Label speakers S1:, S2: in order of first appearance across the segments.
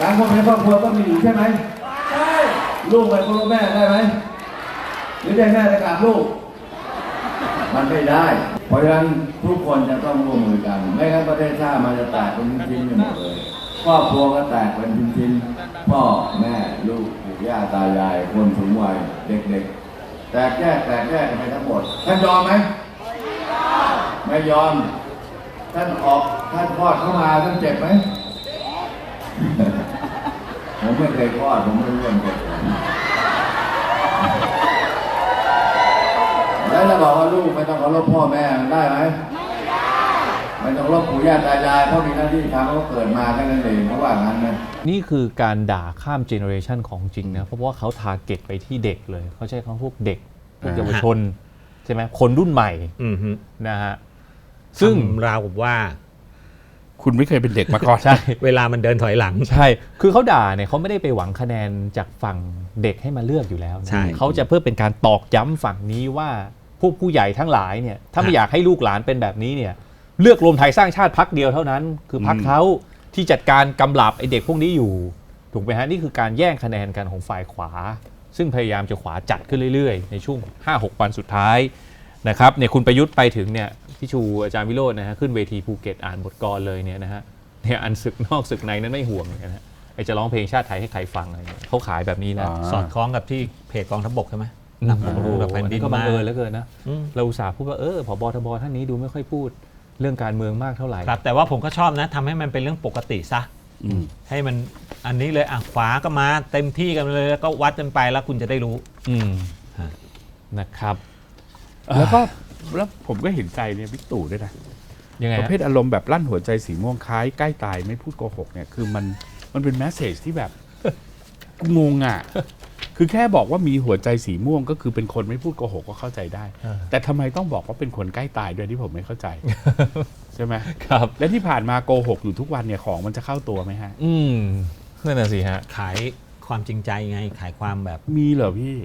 S1: สังคมในครอบครัวต้องมีอยู่ใช่ไหมใช่ลูกไปเคารพแม่ได้ไหมหรือได้แม่ไปกราบลูก มันไม่ได้ เพราะฉะนั้นทุกคนจะต้องร่วมมือกัน ไม่งั้นประเทศชาติมันจะแตกเป็นชิ้นๆไปหมดเลยครอบครัวก็แตกเป็นชิ้นๆพ่อแม่ลูกปู่ย่าตายายคนสูงวัยเด็กๆ แตกแยกแตกแยกกันไปทั้งหมดท่านยอมไหมไม่ยอม ท่านออกท่านคลอดเข้ามาท่านเจ็บไหม ผมไม่เคยคลอดผมไม่รู้ว่ามันเจ็บไหมแล้วจะบอกว่าลูกไม่ต้องเคารพพ่อแม่มันได้ไหมไม่ต้องเคารพปู่ย่าตายายเพราะมีหน้าที่ทำเขาเกิดมาแค่นั้นเองเพราะว่างั้นนะ
S2: นี่คือการด่าข้ามเจเนอเรชันของจริงนะเพราะว่าเขาทาร์เก็ตไปที่เด็กเลย เขาใช้คำพวกเด็กพวก
S1: อ่า
S2: เยาวชน ใช่ไหมคนรุ่นใหม่
S3: อืมฮึ
S2: นะฮะซึ่ง
S3: ทำราวกับว่า
S4: คุณไม่เคยเป็นเด็กมาก่อน
S2: ใช่
S3: เวลามันเดินถอยหลัง
S2: ใช่ คือเขาด่าเนี่ยเขาไม่ได้ไปหวังคะแนนจากฝั่งเด็กให้มาเลือกอยู่แล้วนะ
S3: ใช่
S2: เขาจะเพื่อเป็นการตอกย้ำฝั่งนี้ว่าพวกผู้ใหญ่ทั้งหลายเนี่ยถ้าไม่อยากให้ลูกหลานเป็นแบบนี้เนี่ยเลือกรวมไทยสร้างชาติพักเดียวเท่านั้น คือพัก
S4: อืม
S2: เขาที่จัดการกำลับไอเด็กพวกนี้อยู่ถูกไหมฮะนี่คือการแย่งคะแนนกันของฝ่ายขวา ซึ่งพยายามจะขวาจัดขึ้นเรื่อยๆ ในช่วง 5-6 วันสุดท้าย นะครับเนี่ยคุณประยุทธ์ไปถึงเนี่ยพี่ชูอาจารย์วิโรจน์นะฮะขึ้นเวทีภูเก็ตอ่านบทกลเลยเนี่ยนะฮะเนี่ยอันศึกนอกศึกในนั้นไม่ห่วงเลยนะฮะไอจะร้องเพลงชาติไทยให้ใครฟังอะไรเนี่ยเขาขายแบบนี้นะ
S4: อ่า
S3: สอดคล้องกับที่เพจกองทัพบกใช่ไหม
S2: อืม
S3: นำความรู้กับแผ่นดิน
S2: ก็บั
S3: มาง
S2: เอิญแล้วเกินนะ
S3: อืม
S2: เราอุตส่าห์พูดว่าเออผบทบท่านนี้ดูไม่ค่อยพูดเรื่องการเมืองมากเท่าไหร่
S3: ครับแต่ว่าผมก็ชอบนะทำให้มันเป็นเรื่องปกติซะ
S4: อืม
S3: ให้มันอันนี้เลยอะขวาก็มาเต็มที่กันเลยแล้วก็วัดกันไปแล้วคุณจะได้รู้
S2: อืม
S3: ฮะ
S2: นะครับ
S4: แล้วก็แล้วผมก็เห็นใจเนี่ยบิ๊กตู่ด้วยนะ
S2: ยังไง
S4: ประ
S2: ฮะ
S4: เภทอารมณ์แบบลั่นหัวใจสีม่วงคล้ายใกล้ตายไม่พูดโกหกเนี่ยคือมันมันเป็นแมสเซจที่แบบกูงงอะคือแค่บอกว่ามีหัวใจสีม่วงก็คือเป็นคนไม่พูดโกหกก็เข้าใจได้
S2: อ่า
S4: แต่ทำไมต้องบอกว่าเป็นคนใกล้ตายด้วยที่ผมไม่เข้าใจ ใช่ไหม
S2: ครับ
S4: และที่ผ่านมาโกหกอยู่ทุกวันเนี่ยของมันจะเข้าตัวไหมฮะ
S2: อืมนั่นน่ะสิฮะ
S3: ขายความจริงใจไงขายความแบบ
S4: มีเหรอพี่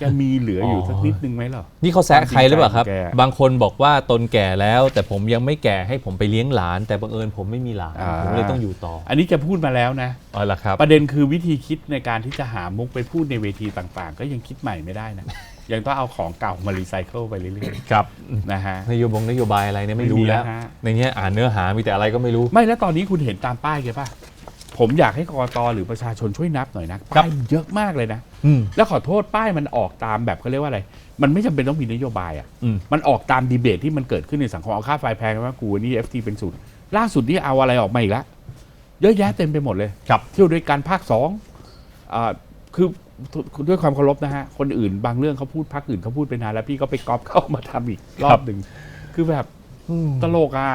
S4: แกมีเหลืออยู่
S2: อ๋อ
S4: สักนิดนึงไหมเหรอ
S2: นี่เขาแซะใครหรือเปล่าครับ
S4: แก
S2: บางคนบอกว่าตนแก่แล้ว แต่ผมยังไม่แก่ให้ผมไปเลี้ยงหลาน แต่บังเอิญผมไม่มีหลาน
S4: อ่า
S2: ผมเลยต้องอยู่ต่อ
S4: อันนี้แกพูดมาแล้วนะ
S2: อ๋อเหรอครับ
S4: ประเด็นคือวิธีคิดในการที่จะหามุกไปพูดในเวทีต่างๆ ก็ยังคิดใหม่ไม่ได้นะ ยังต้องเอาของเก่ามารีไซเคิลไปเรื่อย
S2: ครับ
S4: ๆ นะฮะ
S2: นโยบงนโยบายอะไรเนี่ยไม่รู้
S4: ไม่มี
S2: แล้ว
S4: แล้วฮะ
S2: ในเนี้ยอ่านเนื้อหามีแต่อะไรก็ไม่รู้
S4: ไม่แล้วตอนนี้คุณเห็นตามป้ายแกป่ะ ผมอยากให้กรตหรือประชาชนช่วยนับหน่อยนะ
S2: ครับ
S4: ป้ายมันเยอะมากเลยนะ
S2: อืม
S4: แล้วขอโทษป้ายมันออกตามแบบเขาเรียกว่าอะไร มันไม่จำเป็นต้องมีนโยบายอะ
S2: อืม
S4: มันออกตามดีเบตที่มันเกิดขึ้นในสังคมเอาค่าไฟแพงว่ากูนี่เอฟทีเป็นศูนย์ล่าสุดนี่เอาอะไรออกมาอีกแล้วเยอะแยะเต็มไปหมดเลย
S2: ครับ
S4: เที่ยวด้วยกันภาคสองอ่าคือด้วยความเคารพนะฮะ คนอื่นบางเรื่องเขาพูดพักอื่นเขาพูดไปนานแล้วพี่ก็ไปก๊อปเข้ามาทำอีกรอบหนึ่งคือแบบตลกอะ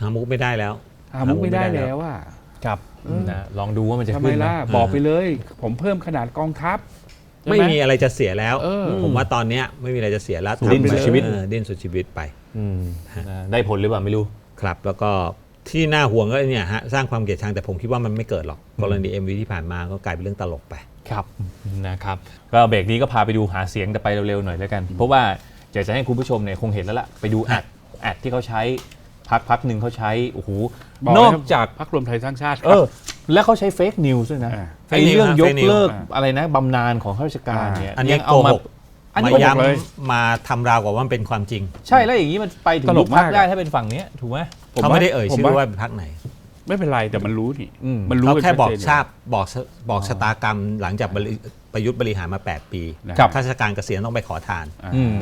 S3: หามุกไม่ได้แล้ว
S4: หามุกไม่ได้แล้วอะ
S2: ครับ
S4: เออ
S2: นะลองดูว่ามันจะ
S4: ทำไม
S2: ขึ้น
S4: ล่ะ
S2: นะ
S4: บอกไปเลย ผมเพิ่มขนาดกองทัพใช่ห
S3: ไม่มีอะไรจะเสียแล้ว
S4: เออ
S3: ผมว่าตอนเนี้ยไม่มีอะไรจะเสียแล้ว
S2: ดิ้น
S3: ทำไป
S2: สุดชีวิต
S3: เออดิ้นสุดชีวิตไป
S2: อืมนะได้ผลหรือเปล่าไม่รู้
S3: ครับแล้วก็ที่น่าห่วงก็เนี่ยฮะสร้างความเกลียดชังแต่ผมคิดว่ามันไม่เกิดหรอกกรณี MV ที่ผ่านมาก็กลายเป็นเรื่องตลกไป
S2: ครับนะครับก็เบรกนี้ก็พาไปดูหาเสียงแต่ไปเร็วๆหน่อยแล้วกัน เพราะว่าอยากจะให้คุณผู้ชมเนี่ยคงเห็นแล้วล่ะ ไปดูแอดแอดที่เขาใช้ พักพักหนึ่งเขาใช้โอ้โห
S4: บอก
S2: น
S4: เลย
S2: อก
S4: ครับ
S2: จาก
S4: พักรวมไทยสร้างชาติค
S2: เอ
S4: รับ
S2: อ แล้วเขาใช้เฟกนิวส์ด้วยนะ
S4: อ่า
S2: ไอ้เรื่อง
S3: fake news
S2: ยก
S3: fake news
S2: เลิก
S4: อ่า
S2: อะไรนะบำนาญของข้าราชการเนี่ย
S3: อันนี้
S2: ยังเอามา
S3: โกหก
S2: อัน
S3: มา
S2: นี้ก็
S3: ย้
S2: บอกเลยำ
S3: มาทำราวกับว่ามันเป็นความจริง
S2: ใช่แล้วอย่างนี้มันไปถึง
S4: ตล
S2: ยุ
S4: ก
S2: บพัก
S4: มาก
S2: ได้
S4: อะ
S2: ถ้าเป็นฝั่งเนี้ยถูกไหม
S4: ผม
S3: เขาไม่ได้เอ่ย
S4: ผม
S3: ชื่อว่าเป็นพักไหน
S4: ไม่เป็นไรแต่มันรู้นี่
S2: อืม
S4: มันรู้
S3: เขา
S4: กัน
S3: แค่บอก
S4: ชัดเจน
S3: ชาติบอกชะบอกชะตากรรมหลังจากบริประยุทธ์บริหารมา 8 ปี
S4: นะครับ
S3: ข้าราชการเกษียณต้องไปขอทาน
S4: อ่า
S2: อืม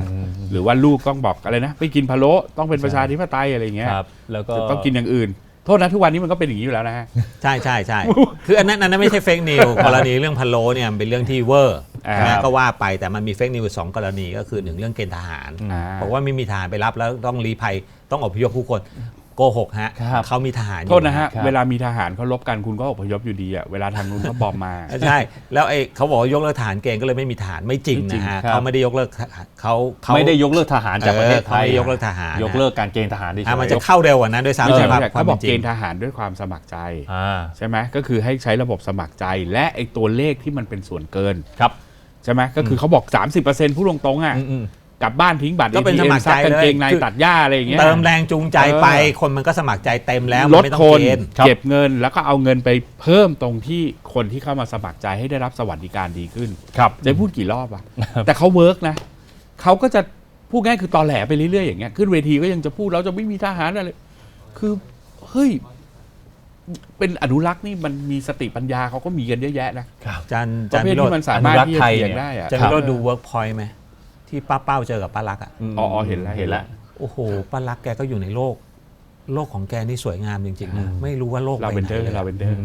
S4: หรือว่าลูกต้องบอกอะไรนะ ไปกินพะโล้ต้องเป็นประชาธิปไตยอะไรอย่างเงี้ย
S2: ครับแล้วก็
S4: จะต้องกินอย่างอื่น โทษนะทุกวันนี้มันก็เป็นอย่างนี้อยู่แล้วนะฮะ
S3: ใช่ใช่ใช่คืออันนั้นอันนั้นไม่ใช่เฟกนิวกรณีเรื่องพะโล้เนี่ยมันเป็นเรื่องที่เวอร์
S4: อ่า
S3: นะก็ว่าไปแต่มันมีเฟกนิวสองกรณีก็คือหนึ่งเรื่องเกณฑ์ทหาร
S4: อ่า
S3: บอกว่าไม่มีทหารไปรับแล้วต้องรีภัยต้องอพยพผู้คน โกหกฮะ
S2: ครับ
S3: เขามีทหารอยู่
S4: โทษนะฮะ
S2: ครับ
S4: เวลามีทหารเขารบกันคุณก็อพยพอยู่ดีอะเวลาทางนู้นเขาบอมมา
S3: ใช่ แล้วไอ้เขาบอกว่ายกเลิกทหารเกณฑ์ก็เลยไม่มีทหารไม่จริง
S4: ไม่จริง
S3: นะฮะ
S2: ครับ
S3: เขาไม่ได้ยกเลิกทหารเขาเขา
S2: ไม่ได้ยกเลิกทหารจากประเทศไทย
S3: เออเขาไม่ได้ยกเลิกทหาร
S2: ยกเลิกการเกณฑ์ทหารดิ
S3: อะมันจะเข้าเร็วกว่านั้นด้วยซ้ำ
S4: ไม่ใช่
S3: สำหรับ
S4: ไม่ใช่
S3: ควา
S4: เขา
S3: ม
S4: บอก
S3: เป็นจ
S4: เก
S3: ริ
S4: ณ
S3: ง
S4: ฑ์ทหารด้วยความสมัครใจ
S2: อ่า
S4: ใช่ไหมก็คือให้ใช้ระบบสมัครใจ และไอ้ตัวเลขที่มันเป็นส่วนเกิน
S2: ครับ
S4: ใช่ไหมก็คือเขาบอก 30%ผู้ลงตรงๆอะ
S2: อืมอืม
S4: กลับบ้านทิ้งบัตร
S3: ก็เป็น
S4: ATM
S3: สมัครใจ
S4: ซักกางเกง
S3: เลย
S4: ใน
S3: คือ
S4: ตัดหญ้าอะไรอย่างเงี้ย
S3: เติมแรงจูงใจไป
S4: เออ
S3: คนมันก็สมัครใจเต็มแล้ว
S4: ล
S3: มัน
S4: ด
S3: ไม่ต้อ
S4: ค
S3: ง
S4: น
S3: เกณฑ์
S4: เก็บเงินแล้วก็เอาเงินไปเพิ่มตรงที่คนที่เข้ามาสมัครใจให้ได้รับสวัสดิการดีขึ้น
S2: ครับ
S4: จะพูดกี่รอบอะแต่เขาเวิร์กนะเขาก็จะพูดง่ายคือตอแหลไปเรื่อยๆอย่างเงี้ยขึ้นเวทีก็ยังจะพูดเราจะไม่มีทหารอะไรคือเฮ้ยเป็นอนุรักษ์นี่มันมีสติปัญญาเขาก็มีกันเยอะแยะนะ
S3: จัน
S4: ป
S3: จั
S4: ระ
S3: น
S4: เภท
S3: พิโร
S4: ที่
S3: ธ
S4: มันสามารถ
S2: อนุรักษ์
S4: ที่จะ
S2: ไทย
S4: เถียง
S2: เนี่ย
S4: ได้อะ
S3: จันพิโรธดูเวิร์กพอยต์ไหม ที่ป้าเป้าเจอกับป้ารักอะ
S2: ม
S4: อ๋ออ๋อเห็นแล้ว
S2: เห็นแล้ว
S3: โอ้โหป้ารักแกก็อยู่ในโลก โลกของแกนี่สวยงามจริงๆนะไม่รู้ว่าโลก
S4: ลา
S3: ใบ
S4: เวน
S3: ไหน
S4: เดอร์
S3: เลย
S4: ลาเวนเดอร์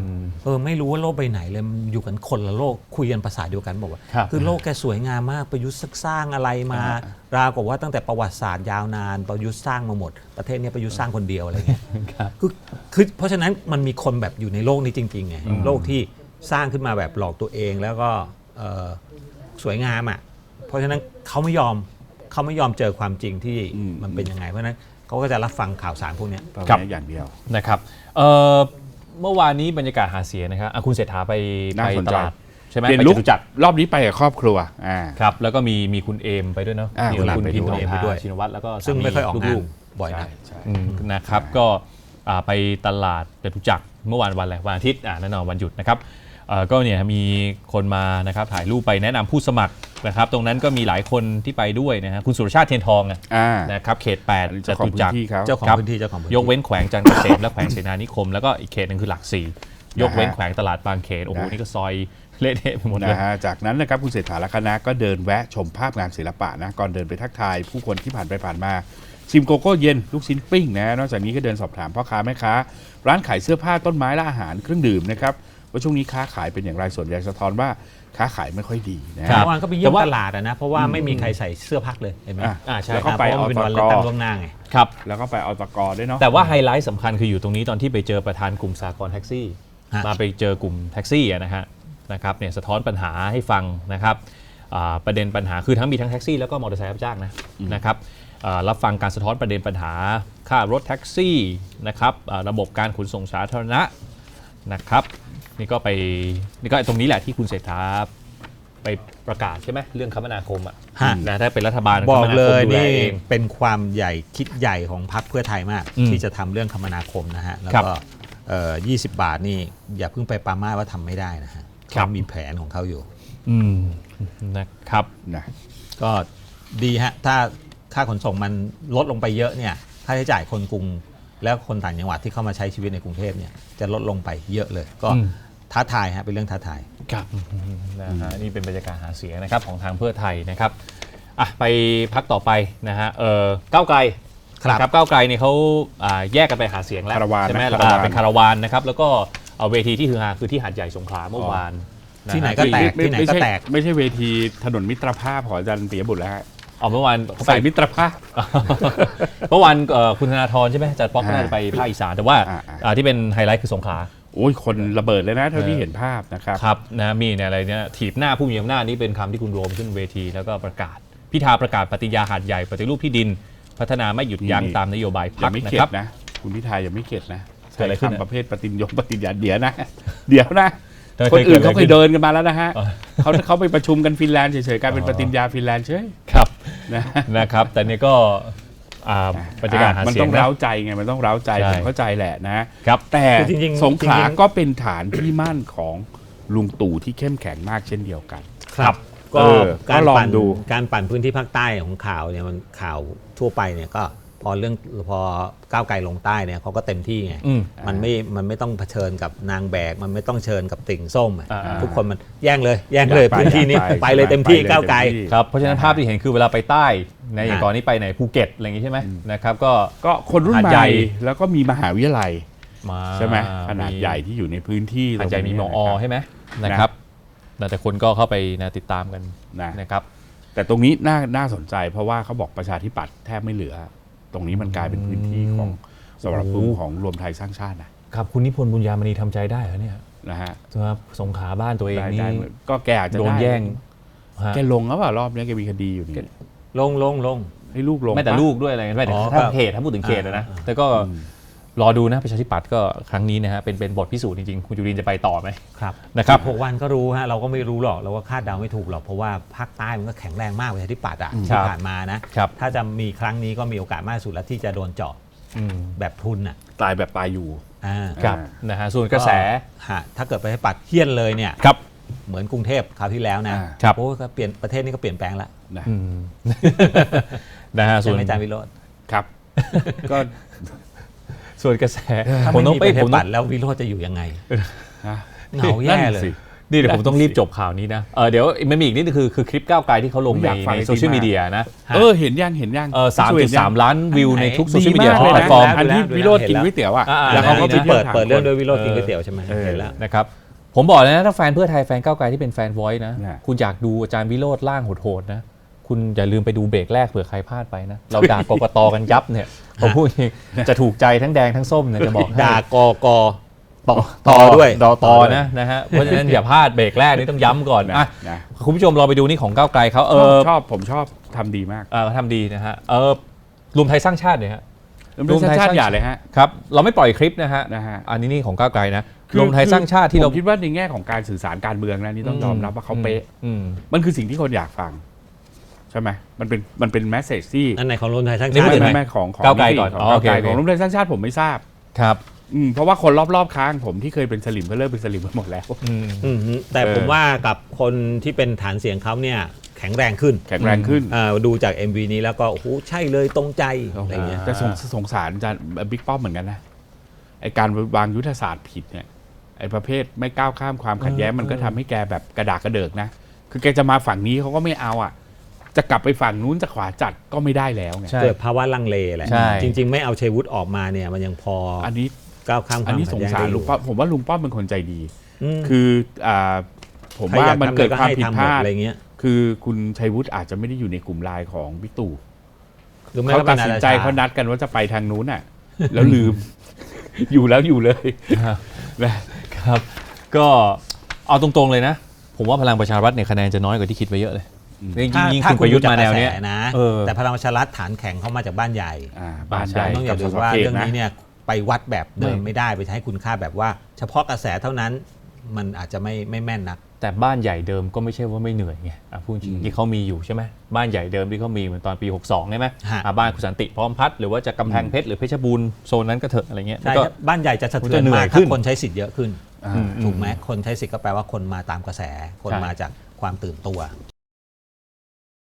S3: เออไม่รู้ว่าโลกใบไหนเลยมันอยู่กันคนละโลกคุยกันภาษาเดียวกันบอกว่า
S2: ครับ
S3: คือโลกแกสวยงามมากประยุทธ์สร้างอะไรมา
S4: อ่า
S3: ราวกับว่าตั้งแต่ประวัติศาสตร์ยาวนานประยุทธ์สร้างมาหมด ประเทศเนี้ประยุทธ์สร้างคนเดียวอะไรเงี้ย
S2: ครับ
S3: คือคือเพราะฉะนั้นมันมีคนแบบอยู่ในโลกนี้จริงๆไงโลกที่สร้างขึ้นมาแบบหลอกตัวเองแล้วก็เอ่อสวยงามอะ เพราะฉะนั้นเขาไม่ยอมเขาไม่ยอมเจอความจริงที่
S4: อืม
S3: มันเป็นยังไง เพราะฉะนั้นเขาก็จะรับฟังข่าวสารพวกเนี้ย
S4: ประ
S2: ครั
S4: มา
S2: บ
S4: ณอย่างเดียว
S2: นะครับเอ่อเมื่อวานนี้บรรยากาศหาเสียงนะครับอะคุณเศรษฐาไป
S4: น่า
S2: ไป
S4: สน
S2: ต
S4: ใจ
S2: ลาดใช่ไหม
S4: เปลี่ยน
S2: ไป
S4: ลุ
S2: จ
S4: ก
S2: ตุจักร
S4: รอบนี้ไปกับครอบครัวอ่า
S2: ครับ แล้วก็มีมีคุณเอมไปด้วยเนาะ
S4: อ่า
S2: มี
S4: คุณเอม
S2: คุณ
S4: ไป
S2: พิน
S4: ด้วย
S2: ทอง
S3: ไปด้วย
S2: ชินวัตรแล้วก็
S3: ซึ่งไม่ค่อยออกงาน
S2: ลูก
S3: บ่อย
S4: ใช่
S3: นะ
S4: ใช่
S2: ๆอืมนะครับก็อ่าไปตลาดจตุจักรเมื่อวานวันอะไรวันอาทิตย์อ่าแน่นอนวันหยุดนะครับเอ่อ ก็เนี่ยมีคนมานะครับถ่ายรูปไปแนะนำผู้สมัครนะครับ ตรงนั้นก็มีหลายคนที่ไปด้วยนะฮะคุณสุรชาติเทียนทองอะ
S4: อ่า
S2: นะครับเขต
S4: อันนี้
S2: 8จ
S4: เจ้าของ
S2: ตุ
S4: พื้
S2: จั
S4: น
S2: กร
S4: ที่เขา
S3: เจ้าของ
S2: ครับ
S3: พื้นที่เจ้าของพื้นที่
S2: ยกเว้นแขวงจันทร์เกษมและแขวงเสนานิคม แล้วก็อีกเขตหนึ่งคือหลักสี่ยกเว้นแขวงตลาดบางเขนโอ้โห
S4: นะ
S2: นี่ก็ซอยเละเทะไปหมดเลย
S4: นะฮะจากนั้นนะครับคุณเศรษฐาและคณะก็เดินแวะชมภาพงานศิลปะนะก่อนเดินไปทักทายผู้คนที่ผ่านไปผ่านมาชิมโกโก้เย็นลูกชิ้นปิ้งนะนอกจากนี้ก็เดินสอบถามพ่อค้าแม่ค้า ร้านขายเสื้อผ้าต้นไม้และอาหารเครื่องดื่มนะครับ ว่าช่วงนี้ค้าขายเป็นอย่างไรส่วนใหญ่สะท้อนว่าค้าขายไม่ค่อยดีนะ
S2: ครั
S4: ฮะ
S2: บ
S3: เมื่อวานก็ไปเยี่ยมตลาดอะนะ เพราะว่าไม่มีใครใส่เสื้อพักเลยเห็นไหม
S4: อะ
S2: อ่าใช่
S4: แล้วก็ไป
S3: เพราะ
S4: อ
S3: ว่ามันเป็นวัน
S4: ต
S3: เลือก
S4: ก
S3: ตั้งล่วงหน้าไง
S2: ครับ
S4: แล้วก็ไปอตกด้วยเนาะ
S2: แต่ว่าไฮไลท์สำคัญคืออยู่ตรงนี้ตอนที่ไปเจอประธานกลุ่มสากลแท็กซี่
S3: ฮะ
S2: มาไปเจอกลุ่มแท็กซี่อะนะฮะนะครับเนี่ยสะท้อนปัญหาให้ฟังนะครับอ่าประเด็นปัญหาคือทั้งมีทั้งแท็กซี่แล้วก็มอเตอร์ไซค์รับจ้างนะนะครับอ่ารับฟังการสะท้อนประเด็นปัญหาค่ารถแท็กซี่นะครับอ่าระบบการขนส่งสาธารณะนะครับ นี่ก็ไปนี่ก็ตรงนี้แหละที่คุณเศรษฐาไปประกาศใช่ไหมเรื่องคมนาคมอะ
S3: ฮะ
S2: นะถ้าเป็นรัฐบาล
S3: บอก
S2: คมนาคม
S3: เลย
S2: ดูแนี่เอง
S3: เป็นความใหญ่คิดใหญ่ของพรรคเพื่อไทยมาก
S2: อืม
S3: ที่จะทำเรื่องคมนาคมนะฮะ แล้ว
S2: ครับ
S3: ก็เอ่อ20 บาทนี่ อย่าเพิ่งไปปรามาสว่าทำไม่ได้นะฮะ
S2: ครับ
S3: เขามีแผนของเขาอยู่
S2: อืมนะครับ
S4: นะ
S3: ก็ดีฮะ ถ้าค่าขนส่งมันลดลงไปเยอะเนี่ย ค่าใช้จ่ายคนกรุง แล้วคนต่างจังหวัดที่เข้ามาใช้ชีวิตในกรุงเทพเนี่ยจะลดลงไปเยอะเลย ก็
S2: อืม
S3: ท้าทายฮะเป็นเรื่องท้าทาย
S2: ครับนะฮะนี่เป็นบรรยากาศหาเสียงนะครับของทางเพื่อไทยนะครับอะไปพักต่อไปนะฮะเออก้าวไกล
S3: ครับ
S2: นะก้าวไกลเนี่ยเขาอ่าแยกกันไปหาเสียงแล้ว
S4: คาราวาน
S2: ใช่ไหม
S4: นะ
S2: แล้ว
S4: คาราวาน
S2: เป็นคาราวานนะครับแล้วก็เอาเวทีที่ฮือฮาคือที่หาดใหญ่สงขลาเมื่อวานนะฮะ
S3: ที่ไหนก็ แตก
S4: ไม่
S3: ที่ไหน
S4: ไม่
S3: ก็
S4: ใช่
S3: แตก
S4: ไม่ใช่เวทีถนนมิตรภาพของอาจารย์ปิยบุตรแล้วฮะ
S2: เอาเมื่อวานเขาไป
S4: ใส่มิตรภาพ
S2: เมื่อวานเอ่อคุณธนาธรใช่ไหมอาจารย์ป๊อกก็น่าจะไปภาคอีสานแต่ว่า
S4: อ่าอ่า
S2: อ่าที่เป็นไฮไลท์คือสงขลา
S4: โอ้ยคนระเบิดเลยนะเท่าที่
S2: เออ
S4: เห็นภาพนะครับ
S2: ครับนะมีเนี่ยอะไรเนี่ยถีบหน้าผู้มีอำนาจนี่เป็นคำที่คุณโรมขึ้นเวทีแล้วก็ประกาศ พิธาประกาศปฏิญาหาดใหญ่ปฏิรูปที่ดิน พัฒนาไม่หยุดยั้ง
S4: นี่
S2: ตามนโยบาย
S4: อ
S2: พรร
S4: ย่า
S2: ค
S4: ไม่
S2: นะ
S4: เข็
S2: ครั
S4: ด
S2: บ
S4: นะคุณพิธาอย่าไม่เข็ดนะ
S2: เกิดอะไรขึ้น
S4: ใช้
S2: อะ
S4: คำประเภทปฏิญญงปฏิญญาเดี๋ยวนะ เดี๋ยวนะ
S2: เออ
S4: คนอื่นเขา
S2: เกิ
S4: เค
S2: ดอะไรขึ้น
S4: ยเดินกันมาแล้วนะฮะ
S2: เออ
S4: เขาเขาไปประชุมกันฟินแลนด์เฉยๆกลายเป็น
S2: อ๋อ
S4: ปฏิญญาฟินแลนด์เฉย
S2: ครับ
S4: นะ
S2: นะครับ แต่นี่ก็ อ่าบรรยากาศหา
S4: มัน
S2: เสีย
S4: ต้องง
S2: นะ
S4: เร้าใจไงมันต้องเร้าใจ
S2: ใช่
S4: ผมเข้าใจแหละนะ
S2: ครับ
S4: แต่
S3: คือจริงๆ
S4: สงขลา
S3: จริงๆ
S4: ก็เป็นฐานที่มั่นของลุงตู่ที่เข้มแข็งมากเช่นเดียวกัน
S3: ครับ
S4: เอ
S3: ก็
S4: อ
S3: การ
S4: ก็ลอง
S3: ปั่น
S4: ดู
S3: การปั่นพื้นที่ภาคใต้ของข่าวเนี่ยมันข่าวทั่วไปเนี่ยก็พอเรื่องพอก้าวไกลลงใต้เนี่ยเขาก็เต็มที่ไง
S2: อืม
S3: มันไม่มันไม่ต้องเผชิญกับนางแบก มันไม่ต้องเชิญกับติ่งส้มอะ
S2: อ่า
S3: ทุกคนมันแย่งเลยแย่งเลย
S4: อยากไป
S3: พื้นที่นี้
S4: อยากไป
S3: ไปเลยเต็มที่
S4: ไปเลย
S3: ก้าวไกล
S4: เต็มที่
S2: ครับเพราะฉะนั้นภาพที่เห็นคือเวลาไปใต้ นะอย่าง
S3: อ่า
S2: ก่อนนี้ไปไหนภูเก็ตอะไรอย่างงี้ใช่ไหมนะครับก็
S4: ก็คนรุ่น
S2: หาด
S4: ให
S2: ใหญ่
S4: ญ่ แล้วก็มีมหาวิทยาลัย
S2: มา
S4: ใช่ไหมขนาดใหญ่ที่อยู่ในพื้นที่
S2: หาดใหญ่มีม
S4: ต
S2: อ
S4: รงนี้
S2: ใช่ไหมนะครับแต่คนก็เข้าไปนะติดตามกัน
S4: นะ
S2: นะครับ
S4: แต่ตรงนี้น่าน่าสนใจ เพราะว่าเขาบอกประชาธิปัตย์แทบไม่เหลือ ตรงนี้มันกลายเป็นพื้นที่ของสำหรับกลุ่ม
S2: โอ้โห
S4: ของรวมไทยสร้างชาตินะครับ
S2: คุณนิพนธ์บุญญามณีทำใจได้เหรอเนี่ย
S4: นะฮะ
S2: ครับสงขลาบ้านตัวเอง
S4: ได้
S2: นี่
S4: ได้ก็แกอาจจะ
S2: โดน
S4: ไแย่
S2: งฮะ
S4: แกลงแล้วเปล่ารอบนี้แกมีคดีอยู่นี่
S3: ลงลงลง
S4: ให้ลูกลง
S2: ไม่แต่
S4: ปะ
S2: ลูกด้วยอะไรไม่แต่
S3: อ๋อ
S2: ถ้า
S3: ก็
S2: เขตถ้าพูดถึงเขตอะนะ
S3: อ่า
S2: แต่ก็รอดูนะประชาธิปัตย์ก็ครั้งนี้นะฮะเป็นเป็นบทพิสูจน์จริงๆคุณจุรินทร์จะไปต่อไหม
S3: ครับ
S2: นะครับ
S3: หกวันก็รู้ฮะเราก็ไม่รู้หรอกเราก็คาดเดาไม่ถูกหรอกเพราะว่าภาคใต้มันก็แข็งแรงมากประชาธิปัตย์อะ
S2: ครั
S3: ที่
S2: บ
S3: ผ่านมานะครับ ถ้าจะมีครั้งนี้ก็มีโอกาสมากที่สุดแล้วที่จะโดนเจาะ
S2: อืม
S3: แบบทุนอะ
S4: ตายแบบตายอยู่
S3: อ่า
S2: ครับนะฮะส่วนกระแส
S3: ฮะถ้าเกิดประชาธิปัตย์เฮี้ยนเลยเนี่ย
S2: ครับ
S3: เหมือนกรุงเทพคราวที่แล้วนะ
S4: อ่า
S2: ครับ
S3: โอ้ก็เปลี่ยนประเทศนี้ก็เปลี่ยนแปลงแล้ว
S4: นะ
S2: อืมนะฮะส่
S3: ใช่
S2: วน
S3: ไหมอาจารย์วิโรจน์
S4: ครับ ก็
S2: ส่วนกระแส
S3: ถ้า
S2: ผม
S3: ไม่
S2: ต้อง
S3: มี
S2: ไป
S3: ประชา
S2: ผม
S3: ธิ
S2: ต้
S3: ปั
S2: อ
S3: ต
S2: ง
S3: ย์แล้ววิโรจน์จะอยู่ยังไง
S4: นะ
S3: เหงาแย่เลย
S4: นั่นสิ
S2: นี่เดี๋ยวผมต้องรีบจบข่าวนี้นะเออเดี๋ยวมันมีอีกนิดนึงคือคือคลิปก้าวไกลที่เขาลง
S4: ผม
S2: ใน
S4: อยากฟัง
S2: ใน
S4: จริงๆ
S2: โซเชียลมีเดียนะ
S3: ฮะ
S4: เออเห็นยังเห็นยัง
S2: เออสาม
S4: พี่
S2: จุด
S4: เห็นยัง
S2: สามล้านวิวในทุกโซเชียล
S4: ดี
S2: มีเดีย
S4: มาก
S2: ทุก
S4: เลย
S2: แพลตฟอร์ม
S4: นะอันที่
S3: ดูแล้ว
S4: วิโรจน์
S3: เห็น
S4: กิน
S3: แล้ว
S4: ก๋วยเตี๋ยวอะ
S2: อ่า
S4: แล้วเขาก็
S2: อันนี้
S4: ไป
S2: นะ
S4: เปิ
S3: เปิ
S4: ด
S3: ด
S4: เปิ
S3: เปิ
S4: ด
S3: ด
S4: เรื่
S3: เรื่
S4: อ
S3: องง
S4: ด้
S3: ด้
S4: ว
S3: วยยวิโรจน์กินก๋วยเตี๋ยวใช่ไหม
S2: เออ
S3: เห็นแล้ว
S2: นะครับ ผมบอกเลยนะถ้าแฟนเพื่อไทยแฟนก้าวไกลที่เป็นแฟน Voice นะ
S4: นะ
S2: คุณอยากดูอาจารย์วิโรธร่างโหดๆนะ คุณอย่าลืมไปดูเบรกแรกเผื่อใครพลาดไปนะ เราด่ากกตกันยับเนี่ยผมพูดจริงจะถูกใจทั้งแดงทั้งส้มเนี่ยจะบอกให้
S3: ด่ากก
S2: ต่อ
S3: ต่อด้วย
S2: ต่อต่อ
S3: ต่อด้วย
S2: นะนะฮะเพราะฉะนั้นอย่าพลาดเบรกแรกนี่ต้องย้ำก่อน
S4: นะ
S2: อะ
S4: นะ
S2: คุณผู้ชมรอไปดูนี่ของก้าวไกลเขาเอ
S4: ชอบ
S2: อ
S4: ชอบผมชอบทำดีมาก
S2: เออเขาทำดีนะฮะเออรวมไทยสร้างชาติเนี่ยฮะ
S4: รวมไทยสร้างชาติอย่าเลยฮะ
S2: ครับ เราไม่ปล่อยคลิปนะฮะ
S4: นะฮะ
S2: อันนี้นี่ของก้าวไกลนะ
S4: คือ
S2: รวมไทยสร้างชาติที่เรา
S4: ผมคิดว่าในแง่ของการสื่อสารการเมืองนะนี่ต้องยอมรับว่าเขาเป๊ะ
S2: อืม
S4: มันคือสิ่งที่คนอยากฟัง ใช่ไหมมันเป็นมันเป็นแมสเซจที่
S3: อันไหนของรวมไทยสร้าง
S2: นี่
S3: ชา
S2: ไม่
S3: ติ
S2: ถึง
S4: ไม่
S2: ไหม
S4: ไม่ของของ
S2: ก้าวไกล
S4: นี่
S2: ก่อน
S4: ของ
S2: อ๋อ
S4: ก้าว
S2: โอเค
S4: ไกล
S2: โอเค
S4: ของรวมไทยสร้างชาติผมไม่ทราบ
S2: ครับ
S4: อืมเพราะว่าคนรอบๆค้างผมที่เคยเป็นสลิมก็เลิกเป็นสลิมไปหมดแล้ว
S2: อืม
S3: อืมฮึแต่
S4: เออ
S3: ผมว่ากับคนที่เป็นฐานเสียงเขาเนี่ยแข็งแรงขึ้น
S4: แข็งแรงขึ้น
S3: อ่าดูจาก MV นี้แล้วก็โอ้โหใช่เลยตรงใจอะไรเงี้ย
S4: แต่สงสงสารอาจารย์บิ๊กป้อมเหมือนกันนะไอการวางยุทธศาสตร์ผิดเนี่ย ไอประเภทไม่ก้าวข้ามความขัดแย้งมันก็ทำให้แกแบบกระดากกระเดิกนะ คือแกจะมาฝั่งนี้เขาก็ไม่เอาอะ จะกลับไปฝั่งนู้นจะขวาจัดก็ไม่ได้แล้วไง
S2: ใช่
S3: เกิดภาวะลังเลแหละ
S2: ใช่
S3: จริง ๆ ไม่เอาชัยวุฒิออกมาเนี่ยมันยังพออ
S4: อันนี้
S3: ก้าวข้ามค
S4: อัน
S3: วาม
S4: นี้
S3: ขั
S4: ส
S3: ด
S4: ง
S3: แย้ง
S4: สาร
S3: ได้อ
S4: ลุง
S3: ยู่
S4: ป้อมผมว่าลุงป้อมเป็นคนใจดี
S3: ม
S4: คืออ่าผม
S3: ใคร
S4: ว่า
S3: อยาก
S4: มัน
S3: ทำ
S4: เกิด
S3: อะไรก็
S4: ความ
S3: ให้
S4: ผิด
S3: ทำ
S4: พ
S3: หมด
S4: ลาด
S3: อะไรเงี้ย
S4: คือคุณชัยวุฒิอาจจะไม่ได้อยู่ในกลุ่มไลน์ของบิ๊กตู่
S3: หรือไม่
S4: เขา
S3: ก็เป็
S4: ตัด
S3: น
S4: สิน
S3: อา
S4: ใจ
S3: ชา
S4: เขานัดกันว่าจะไปทางนู้นน่ะ แล้วลืม อยู่แล้วอยู่เลยนะ
S2: ครับ ก็เอาตรงๆเลยนะ ผมว่าพลังประชารัฐเนี่ยคะแนนจะน้อยกว่าที่คิดไว้เยอะเลยยิ่ง
S3: ถ้า
S2: ยิ่ง
S3: ถ้า
S2: คุณประยุทธ์มาแนวเนี้ย
S3: ดูจากกระแสนะ
S2: เออ
S3: แต่พลังประชารัฐฐานแข่งเข้ามาจากบ้านใหญ่
S4: อ่าบ้าน
S2: ใช่
S4: ใหญ่
S3: ต้องอย่า
S4: กับ
S3: ลืม
S4: สส
S3: ว่า
S4: ขต
S3: เรื่องนี้
S4: นะ
S3: เนี่ยไปวัดแบบเดิม
S2: ไม่
S3: ไม่ได้ไปใช้คุณค่าแบบว่า เฉพาะกระแสเท่านั้นมันอาจจะไม่ไม่แม่นนัก
S2: แต่บ้านใหญ่เดิมก็ไม่ใช่ว่าไม่เหนื่อยไงอะพูดจริง
S4: อืม
S2: ที่เขามีอยู่ใช่ไหมบ้านใหญ่เดิมที่เขามีเหมือนตอนปี 62ใช่ไหม
S3: ฮะ
S2: อะบ้านคุณสันติพร้อมพัฒน์หรือว่าจะกำแพงเพชรหรือเพชรบูรณ์โซนนั้นก็เถอะอะไรเงี้ย
S3: ใช่
S2: ก็
S3: บ้านใหญ่จะสะเทื
S2: มัน
S3: อ
S2: จะ
S3: น
S2: เหนื่อย
S3: มาก
S2: ขึ้
S3: ถ้าน คนใช้สิทธิ์เยอะขึ้น
S4: อ่า
S2: อืม
S3: ถูกไหมคนใช้สิทธิ์ก็แปลว่าคนมาตามกระแส คน
S2: ใช่
S3: มาจากความตื่นตัว